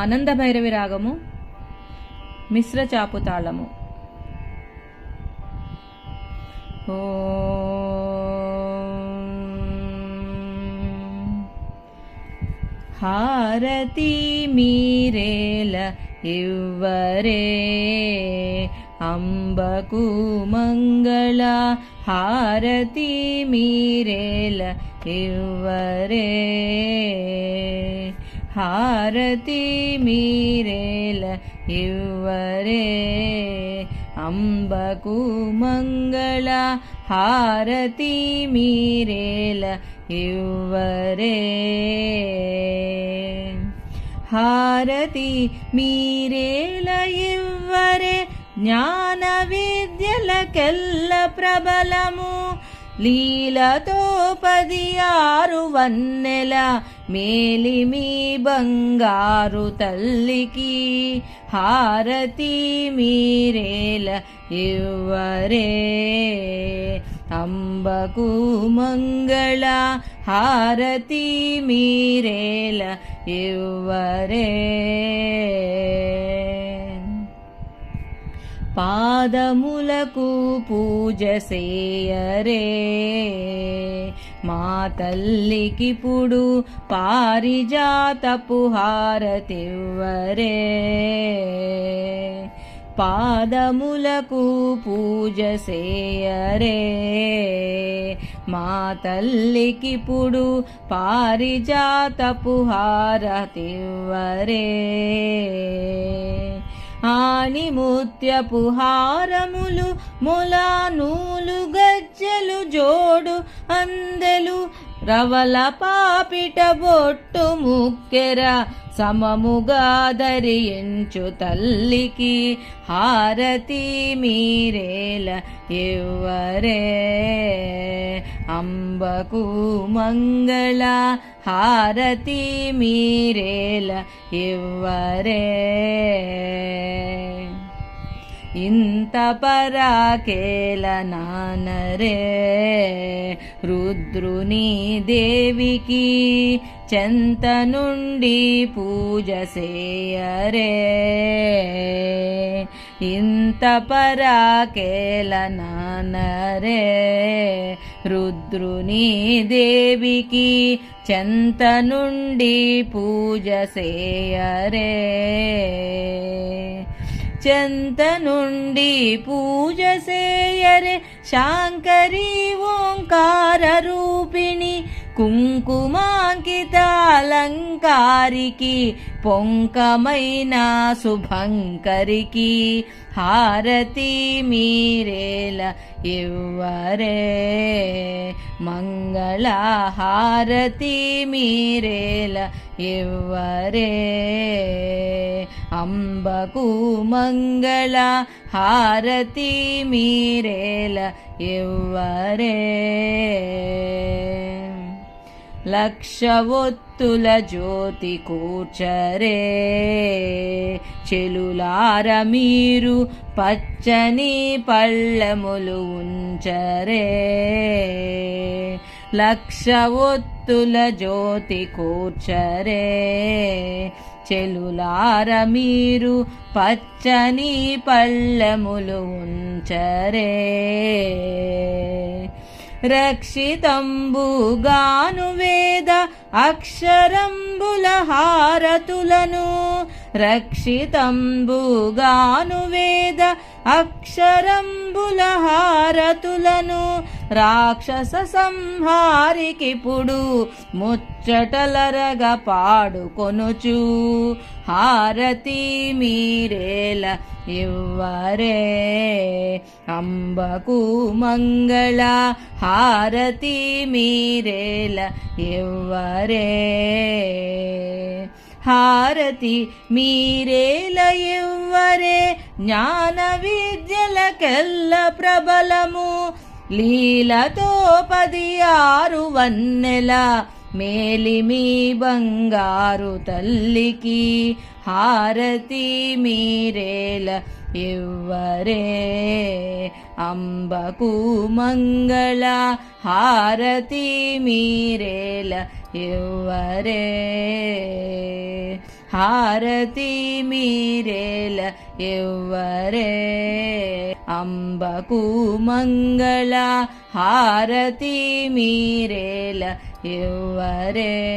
ఆనంద భైరవి రాగము మిశ్ర చాపు తాళము ఓ హారతి మీరేల ఇవ్వరే అంబకు మంగళ హారతి మీరేల ఇవ్వరే. हारती मीरेल इवरे अम्बकुमङ्गल हारती मीरेल इवरे हारती मीरेल इव रे ज्ञानवेद्यलकल्लप्रबलमु లీలతో పది ఆరు వన్నెల మేలిమి బంగారు తల్లికి హారతి మీరేల ఇవ్వరే. అంబకు మంగళ హారతి మీరేల ఇవ్వరే. పాదములకు పూజ సేయరే మా తల్లికిప్పుడు పారిజాతపు హారతివ్వరే పాదములకు పూజ సేయరే మా తల్లికిప్పుడు పారిజాతపు హారతివ్వరే ఆని ముత్యపు హారములు నూలు గజ్జెలు జోడు అందెలు రవల పాపిట బొట్టు ముక్కెర సమముగా ధరించు తల్లికి హారతి మీరేల ఎవరే అంబకు మంగళ హారతి మీరేల ఎవ్వరే. ఇంత పరాకేల నానరే రుద్రుని దేవికి చెంత నుండి పూజ చేయరే ఇంత పరాకేల నానరే రుద్రుని దేవికి చెంత నుండి పూజ చేయరే చెంత నుండి పూజ సేయరే శాంకరి ఓంకార రూపిణి కుంకుమాంకితాలంకారికి పొంకమైన శుభంకరికి హారతి మీరేల ఇవ్వరే. మంగళ హారతి మీరేల ఇవ్వరే. అంబకు మంగళ హారతి మీరేల ఎవ్వరే. లక్ష ఒత్తుల జ్యోతి కూర్చరే. చెలులార మీరు పచ్చని పళ్ళములు ఉంచరే. లక్ష ఒత్తుల జ్యోతి కూర్చరే. చెలులార మీరు పచ్చని పళ్ళములు ఉంచరే. రక్షితంబుగాను వేద అక్షరంబుల హారతులను రక్షితంబుగాను వేద రాక్షస సంహారికిప్పుడు ముచ్చటలరగ పాడుకొనుచు. హారతి మీరేల ఇవ్వరే అంబకు మంగళ హారతి మీరేల ఇవ్వరే హారతి మీరేల ఇవ్వరే జ్ఞాన విద్యలకెల్ల ప్రబలము. లీలతో పది ఆరు వన్నెల మేలిమి బంగారు తల్లికి హారతి మీరేల ఇవ్వరే. అంబకు మంగళ హారతి మీరేల ఇవ్వరే. హారతి మీరేల ఇవ్వరే. అంబకు మంగళ హారతి మీరేల ఇవ్వరే.